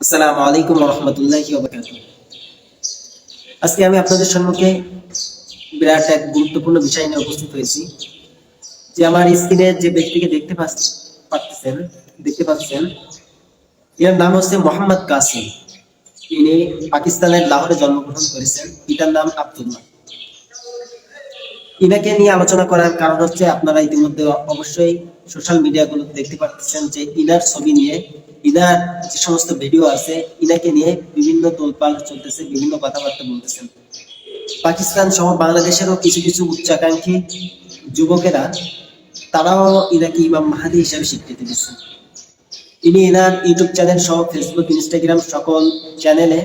আসসালামু আলাইকুম আজকে আমি আপনাদের সম্মুখে বিরাট এক গুরুত্বপূর্ণ বিষয় নিয়ে উপস্থিত হয়েছি, যে আমার স্ক্রিনে যে ব্যক্তিকে দেখতে পাচ্ছেন দেখতে পাচ্ছেন, এর নাম হচ্ছে মোহাম্মদ কাসিম। ইনি পাকিস্তানের লাহোরে জন্মগ্রহণ করেছেন। পিতার নাম আব্দুল্লাহ। ইনাকে নিয়ে আলোচনা করার কারণ হচ্ছে আপনারা ইতিমধ্যে অবশ্যই সোশ্যাল মিডিয়াগুলো দেখতে পাচ্ছেন যে ইনার ছবি নিয়ে, ইনার যে সমস্ত ভিডিও আছে, ইনাকে নিয়ে বিভিন্ন তোলপাল চলতেছে, বিভিন্ন কথাবার্তা বলতেছেন। পাকিস্তান সহ বাংলাদেশেরও কিছু কিছু উচ্চাকাঙ্ক্ষী যুবকেরা, তারাও ইনাকে ইমাম মাহাদি হিসাবে স্বীকৃতি দিচ্ছেন ইনি এনার ইউটিউব চ্যানেল সহ ফেসবুক ইনস্টাগ্রাম সকল চ্যানেলে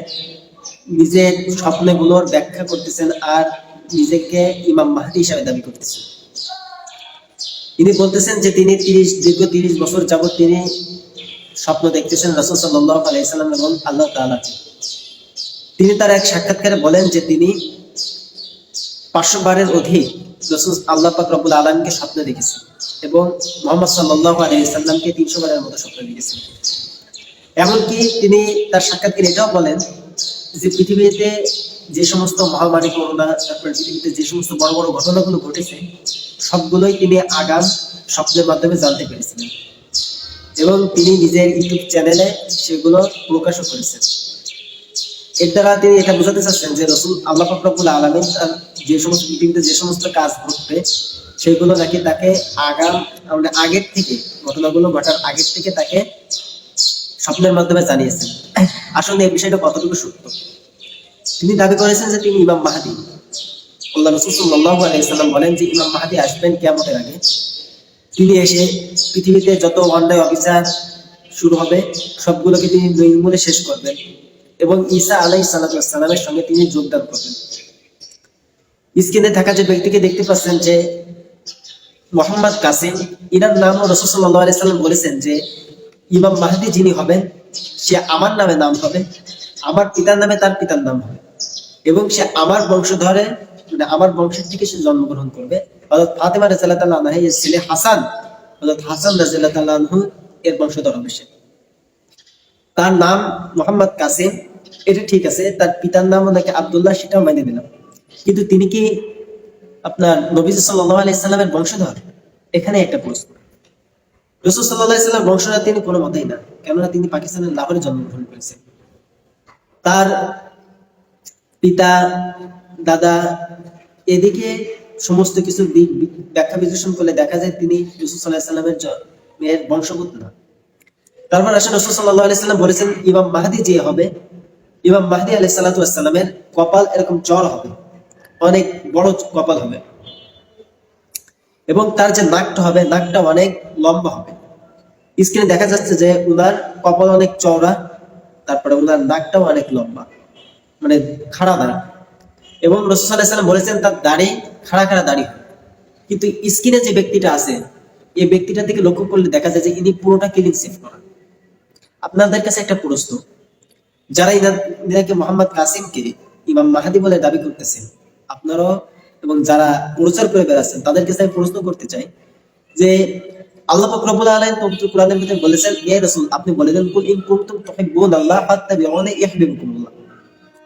নিজের স্বপ্নগুলোর ব্যাখ্যা করতেছেন আর নিজেকে ইমাম মাহাদি হিসাবে দাবি করতেছেন। তিনি বলতেছেন যে তিনি তিরিশ, দীর্ঘ তিরিশ বছর যাবত তিনি স্বপ্ন দেখতেছেন রসুল সাল্লাহ আলাইসাল্লাম এবং আল্লাহ তাআলা তিনি তার এক সাক্ষাৎকারে বলেন যে তিনি পাঁচশো বারের অধিক রসুল আল্লাহ পাক রব্বুল আলমকে স্বপ্ন দেখেছেন এবং মোহাম্মদ সাল্লাহ আলাইসাল্লামকে তিনশো বারের মতো স্বপ্ন দেখেছেন। এমনকি তিনি তার সাক্ষাৎকারে এটাও বলেন যে পৃথিবীতে যে সমস্ত মহামারী করোনা, তারপরে পৃথিবীতে যে সমস্ত বড় বড় ঘটনাগুলো ঘটেছে সবগুলোই তিনি আগাম স্বপ্নের মাধ্যমে জানতে পেরেছিলেন এবং তিনি নিজের ইউটিউব চ্যানেলে সেগুলো প্রকাশও করেছেন। এর দ্বারা তিনি এটা বোঝাতে চাচ্ছেন যে রসুল আল্লাহ ফকরাবুল আলমিন তার যে সমস্ত পৃথিবীতে যে সমস্ত কাজ ঘটবে, সেগুলো নাকি তাকে আগাম মানে আগের থেকে, ঘটনাগুলো ঘটার আগের থেকে তাকে স্বপ্নের মাধ্যমে জানিয়েছেন। আসলে এই বিষয়টা কতটুকু সত্য? তিনি দাবি করেছেন যে তিনি ইমাম মাহাদি। আল্লাহ আলাইসাল্লাম বলেন যে ইমাম মাহাদি আসবেন আগে। তিনি এসে পৃথিবীতে যত অন্যায়, অবিচার শুরু হবে, সবগুলোকে তিনি নির্মূলে শেষ করবেন এবং ঈসা আলাই সঙ্গে তিনি যোগদান করবেন। স্ক্রিনে থাকা যে ব্যক্তিকে দেখতে পাচ্ছেন যে মোহাম্মদ কাসিম, ইনার নাম রসুল সাল্লাহ আলাইসাল্লাম বলেছেন যে ইমাম মাহাদি যিনি হবেন, সে আমার নামে নাম হবে, আমার পিতার নামে তার পিতার নাম হবে এবং সে আমার বংশধরে আমার বংশের থেকে সে জন্মগ্রহণ করবে অর্থাৎ ফাতেমা রাজিয়াল্লাহু এর ছেলে হাসান অর্থাৎ হাসান রাজিয়াল্লাহু এর বংশধর হবে সে। তার নাম মোহাম্মদ কাসিম, এটা ঠিক আছে, তার পিতার নাম নাকি আব্দুল্লাহ, সেটাও মেনে নিলাম। কিন্তু তিনি কি আপনার নবী সাল্লাল্লাহু আলাইহি সাল্লামের বংশধর? এখানে একটা প্রশ্ন। রসুল সাল্লাহ বংশধর তিনি কোনো মতেই না, কেননা তিনি পাকিস্তানের লাহোরে জন্মগ্রহণ করেছেন। তার পিতা দাদা, এদিকে সমস্ত কিছু ব্যাখ্যা বিশ্লেষণ করলে দেখা যায় তিনি রসুল সাল্লাহ মেয়ের বংশগত না তারপর আসলে রসুল সাল্লাহ আলাইসাল্লাম বলেছেন, ইমাম মাহাদি যে হবে, ইমাম মাহাদি আলাহ সাল্লাহামের কপাল এরকম চর হবে, অনেক বড় কপাল হবে। এবং তার যে নাকটা হবে, নাকটা অনেক লম্বা হবে। স্ক্রিনে দেখা যাচ্ছে যে উনার কপাল অনেক চওড়া, তারপরে উনার নাকটাও অনেক লম্বা মানে খাড়া দাঁড়। এবং রসুল্লাহাম বলেছেন, তার দাড়ি খাড়া খাড়া দাড়ি হয়। কিন্তু স্ক্রিনে যে ব্যক্তিটা আছে, এই ব্যক্তিটার দিকে লক্ষ্য করলে দেখা যায় যে ইনি পুরোটা ক্লিন সেভ করা আপনাদের কাছে একটা প্রশ্ন, যারা ইনাকে মোহাম্মদ কাসিমকে ইমাম মাহাদি বলে দাবি করতেছেন, আপনারাও এবং যারা প্রচার করে বেড়াচ্ছেন, তাদের কাছে আমি প্রশ্ন করতে চাই যে, আল্লাহ পাক রব্বুল আলামিন পবিত্র কোরআনের ভিতরে বলেছেন, হে রাসূল, আপনি বলে দেন, কুল ইন কুনতুম তুহিব্বুন আল্লাহ ফাত্তাবিউনি ইউহিব্বুকুমুল্লাহ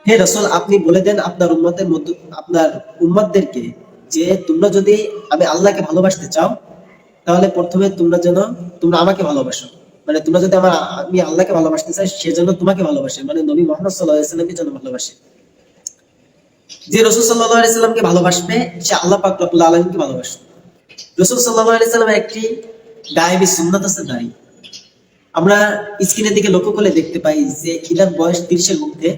হে রাসূল, আপনি বলে দেন আপনার উম্মতের মধ্য, আপনার উম্মতদেরকে যে তোমরা যদি আমি আল্লাহকে ভালোবাসতে চাও, তাহলে প্রথমে তোমরা যেন, তোমরা আমাকে ভালোবাসো। মানে তোমরা যদি আমার, আমি আল্লাহকে ভালোবাসতে চাই সেজন্য তোমাকে ভালোবাসে। মানে নবী মোহাম্মদ সাল্লাহ সাল্লামের জন্য ভালোবাসে। যে রসুল সাল্লাহ আলাইসাল্লামকে ভালোবাসবে, সে আল্লাহ পাক রব্বুল আলমকে ভালোবাসবে রসুল সাল্লাহ আলাইসাল্লামের একটি গায়েবী সুন্নাত আছে দাঁড়ি। আমরা স্ক্রিনের দিকে লক্ষ্য করলে দেখতে পাই যে ইনার বয়স তিরিশের মধ্যে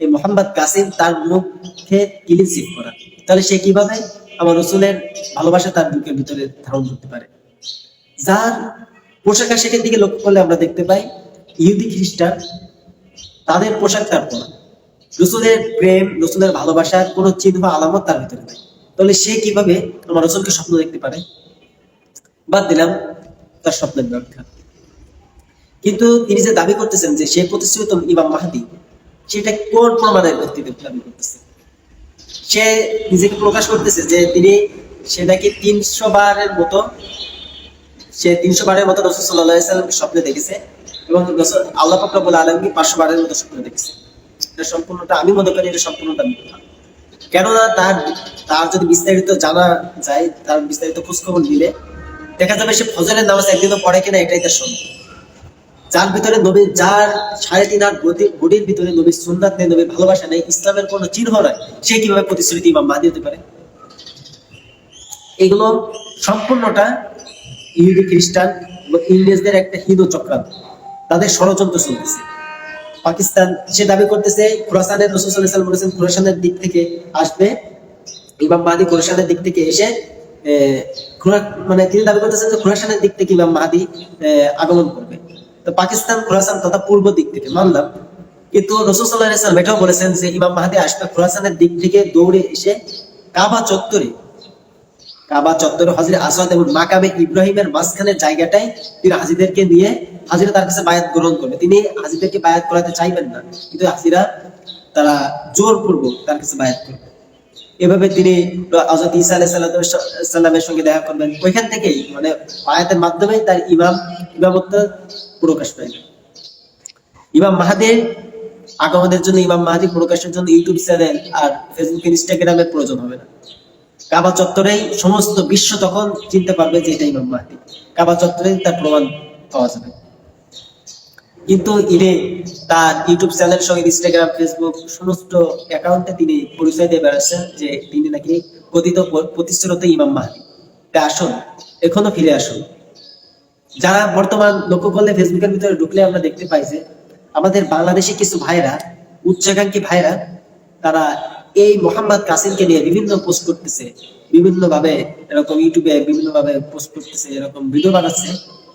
এই মোহাম্মদ কাসিম তার মুখে ক্লিন সিপ করা। তাহলে সে কীভাবে আমার রসুলের ভালোবাসা তার বুকের ভিতরে ধারণ করতে পারে? যার পোশাক আশাকের দিকে লক্ষ্য করলে আমরা দেখতে পাই, ইহুদি খ্রিস্টান, তাদের পোশাক তার পরা। রসুলের প্রেম, রসুলের ভালোবাসার কোনো চিহ্ন বা আলামত তার ভিতরে নাই। তাহলে সে কীভাবে আমার রসুলকে স্বপ্ন দেখতে পারে? বাদ দিলাম, তার স্বপ্নের ব্যাখ্যা। কিন্তু তিনি যে দাবি করতেছেন যে সে প্রতিশ্রুত ইমাম মাহাদি সেটা কোন প্রমাণের ভিত্তিতে দাবি করতেছে? সে নিজেকে প্রকাশ করতেছে যে তিনি সে নাকি তিনশো বারের মতো, সে তিনশো বারের মতো রসুল সাল্লাহ সাল্লামকে স্বপ্নে দেখেছে এবং আল্লাহ পাক রব্বুল আলমী পাঁচশো বারের মতো স্বপ্ন দেখেছে। এটা সম্পূর্ণটা আমি মনে করি এটা সম্পূর্ণটা মিথ্যা। কেননা তার তার যদি বিস্তারিত জানা যায়, তার বিস্তারিত খোঁজখবর নিলে দেখা যাবে সে ফজরের নামাজ একদিনও পড়ে কিনা এটাই তার সন্দেহ। যার ভিতরে নবী যার সাড়ে তিন হাত বডি- ভিতরে নবীর সুন্নাত নেই নবীর ভালোবাসা নেই, ইসলামের কোনো চিহ্ন নাই, সে কীভাবে প্রতিশ্রুতি ইমাম মাহদি হতে পারে? এগুলো সম্পূর্ণটা ইহুদি খ্রিস্টান ইংরেজদের একটা হিন্দু চক্রান্ত। তাদের ষড়যন্ত্র চলতেছে। পাকিস্তান সে দাবি করতেছে, খোরাসানের রসুল ওয়াসাল্লাম বলেছেন, খোরাসানের দিক থেকে আসবে। ইমাম মাহাদি খোরাসানের দিক থেকে এসে মানে তিনি দাবি করতেছেন যে খোরাসানের দিক থেকে ইমাম মাহাদি আগমন করবে। তো পাকিস্তান, খোরাসান তথা পূর্ব দিক থেকে মানলাম। কিন্তু রসুল সাল্লাহ এটাও বলেছেন যে ইমাম মাহাদি আসবে খোরাসানের দিক থেকে দৌড়ে এসে কাবা চত্বরে। কাবা চত্বরে হাজির আসাদ এবং মাকামে ইব্রাহিমের মাঝখানের জায়গাটাই তিনি হাজিদেরকে নিয়ে, হাজিরা তার কাছে বায়াত গ্রহণ করবে। তিনি হাজিদেরকে বায়াত করাতে চাইবেন না, কিন্তু হাজিরা তারা জোর পূর্বক তার কাছে বায়াত করবে। এভাবে তিনি হযরত ঈসা আলাইহিস সালামের সঙ্গে দেখা করবেন। ওইখান থেকেই মানে বায়াতের মাধ্যমে তার ইমাম, ইমামত্ব প্রকাশ পায়। ইমাম মাহাদির আগমনের জন্য, ইমাম মাহাদি প্রকাশের জন্য ইউটিউব চ্যানেল আর ফেসবুক ইনস্টাগ্রামের প্রয়োজন হবে না। কাবা চত্বরেই সমস্ত বিশ্ব তখন চিনতে পারবে যে এটা ইমাম মাহাদি। কাবা চত্বরেই তার প্রমাণ পাওয়া যাবে। কিন্তু ইনি তার ইউটিউব চ্যানেল সঙ্গে ইনস্টাগ্রাম, ফেসবুক সমস্ত অ্যাকাউন্টে তিনি পরিচয় দিয়ে বেড়াচ্ছেন যে তিনি নাকি কথিত প্রতিশ্রুত ইমাম মাহদি। আসুন, এখনও ফিরে আসুন। যারা বর্তমান লক্ষ্য করলে ফেসবুকের ভিতরে ঢুকলে আমরা দেখতে পাই যে আমাদের বাংলাদেশে কিছু ভাইরা, উচ্চাকাঙ্ক্ষী ভাইরা, তারা এই মোহাম্মদ কাসিমকে নিয়ে বিভিন্ন পোস্ট করতেছে। বিভিন্ন ভাবে এরকম ইউটিউবে বিভিন্ন ভাবে পোস্ট করতেছে, এরকম ভিডিও বানাচ্ছে।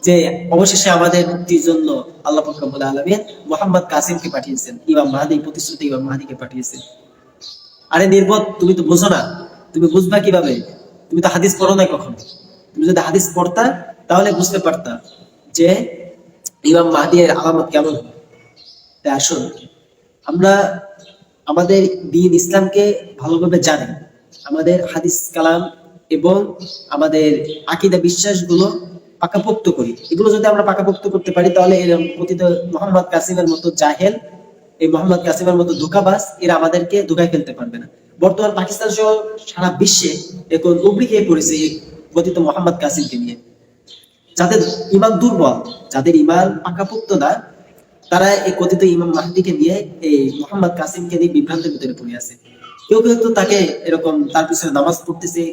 যে অবশেষে আমাদের মুক্তির জন্য আল্লাহ ফকরবুল আলমিন মোহাম্মদ কাসিমকে পাঠিয়েছেন, ইমাম মাহাদি, প্রতিশ্রুতি ইমাম মাহাদিকে পাঠিয়েছেন। আরে নির্বোধ, তুমি তো বোঝো না, তুমি বুঝবা কীভাবে? তুমি তো হাদিস পড়ো না কখনো? তুমি যদি হাদিস পড়তা, তাহলে বুঝতে পারতা যে ইমাম মাহদির আলামত কেমন তাই আসুন, আমরা আমাদের দিন ইসলামকে ভালোভাবে জানি। আমাদের হাদিস কালাম এবং আমাদের আকিদা বিশ্বাসগুলো পাকাপোক্ত করি। এগুলো যদি আমরা পাকাপোক্ত করতে পারি, তাহলে কথিত মোহাম্মদ কাসিমের মতো জাহেল, এই মোহাম্মদ কাসিমের মতো ধোকাবাজ, এরা আমাদেরকে ধোকায় ফেলতে পারবে না। বর্তমান পাকিস্তান সহ সারা বিশ্বে এখন উবড়ি খেয়ে পড়েছে এই কথিত মোহাম্মদ কাসিমকে নিয়ে। যাদের ইমান দুর্বল, যাদের ইমান পাকাপোক্ত না, তারা এই কথিত ইমাম মাহদিকে নিয়ে এই মোহাম্মদ কাসিমকে নিয়ে বিভ্রান্তের ভিতরে পড়ে আছে। কেউ কেউ তাকে এরকম তার পিছনে নামাজ পড়তেছে,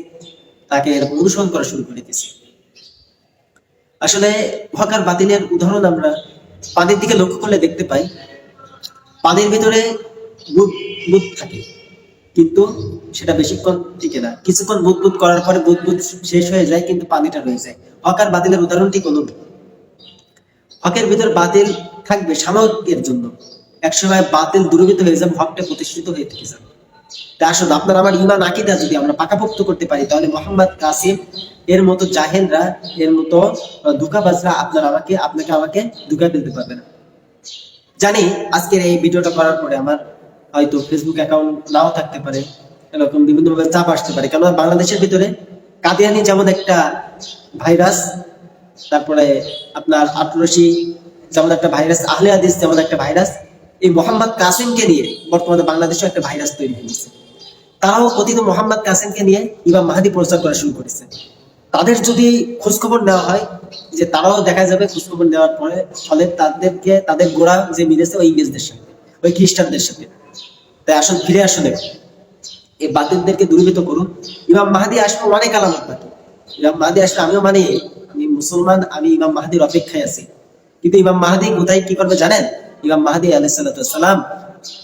তাকে এরকম অনুসরণ করা শুরু করে দিয়েছে। আসলে হকার বাতিলের উদাহরণ আমরা পানির দিকে লক্ষ্য করলে দেখতে পাই পানির ভিতরে বুদ থাকে, কিন্তু সেটা বেশিক্ষণ টিকে না। কিছুক্ষণ বুদ বুদ করার পরে বুদ বুদ শেষ হয়ে যায়, কিন্তু পানিটা রয়ে যায়। হকার বাতিলের উদাহরণ ঠিক অনুরূপ হকের ভিতর বাতিল থাকবে সাময়িকের জন্য। একসময় বাতিল দূরীভূত হয়ে যাবে, হকটা প্রতিষ্ঠিত হয়ে থেকে যাবে। তা আসলে আপনার আমার ইমান আকিদা যদি আমরা পাকাপোক্ত করতে পারি, তাহলে মোহাম্মদ কাসিম এর মতো জাহেলরা এর মতো ধোঁকাবাজরা আপনার আমাকে, আপনাকে আমাকে ধোঁকা ফেলতে পারবে না জানি আজকের এই ভিডিওটা করার পরে আমার হয়তো ফেসবুক অ্যাকাউন্ট নাও থাকতে পারে, এরকম বিভিন্ন ভাবে চাপ আসতে পারে। কেননা বাংলাদেশের ভিতরে কাদিয়ানি যেমন একটা ভাইরাস, তারপরে আপনার আটরসি যেমন একটা ভাইরাস, আহলে হাদিস যেমন একটা ভাইরাস এই মোহাম্মদ কাসিমকে নিয়ে বর্তমানে বাংলাদেশে একটা ভাইরাস তৈরি হয়েছে। তারাও কথিত মোহাম্মদ কাসিমকে নিয়ে ইমাম মাহাদি প্রচার করা শুরু করেছে। তাদের যদি খোঁজখবর নেওয়া হয়, যে তারাও দেখা যাবে খোঁজখবর নেওয়ার পরে, ফলে তাদেরকে, তাদের গোড়া যে মিলেছে ওই ইংরেজদের সাথে, ওই খ্রিস্টানদের সাথে। তাই আসলে ফিরে আসলে এই বাতিলদেরকে দূরীভূত করুন। ইমাম মাহাদি আসবে অনেক আলামত বাকি ইমাম মাহাদি আসলে আমিও মানি, আমি মুসলমান, আমি ইমাম মাহাদির অপেক্ষায় আছি। কিন্তু ইমাম মাহাদি কোথায় কি করবে জানেন? ইমাম মাহাদি আলাইসাল্লাম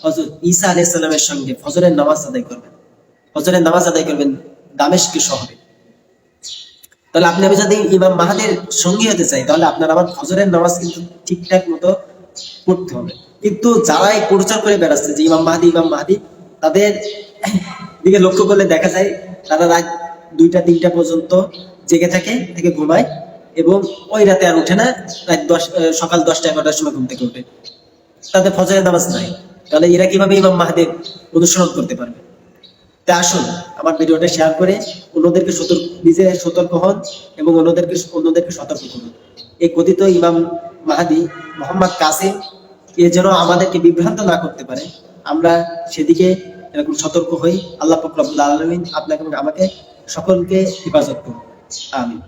হজরত ঈসা আলাইসাল্লামের সঙ্গে ফজরের নামাজ আদায় করবেন। ফজরের নামাজ আদায় করবেন দামেশকে শহরে। তাহলে আপনি, আমি যদি ইমাম মাহাদের সঙ্গী হতে চাই, তাহলে আপনার আমার ফজরের নামাজ কিন্তু ঠিকঠাক মতো পড়তে হবে। কিন্তু যারা এই প্রচার করে বেড়াচ্ছে, যে ইমাম মাহাদি ইমাম মাহাদি, তাদের দিকে লক্ষ্য করলে দেখা যায়, তারা রাত দুইটা, তিনটা পর্যন্ত জেগে থাকে, থেকে ঘুমায় এবং ওই রাতে আর উঠে না, রাত দশ সকাল দশটা, এগারোটার সময় ঘুম থেকে উঠে তাদের ফজরের নামাজ নাই। তাহলে এরা কীভাবে ইমাম মাহাদের অনুসরণ করতে পারবে? তা আসুন, আমার ভিডিওটা শেয়ার করে অন্যদেরকে সতর্ক নিজে সতর্ক হন এবং অন্যদেরকে অন্যদেরকে সতর্ক করুন। এই কথিত ইমাম মাহাদি মোহাম্মদ কাসিম, এ যেন আমাদেরকে বিভ্রান্ত না করতে পারে। আমরা সেদিকে এরকম সতর্ক হই। আল্লাহ ফকরাবুল আলমিন আপনাকে আমাকে সকলকে হেফাজত করুন। আমিন।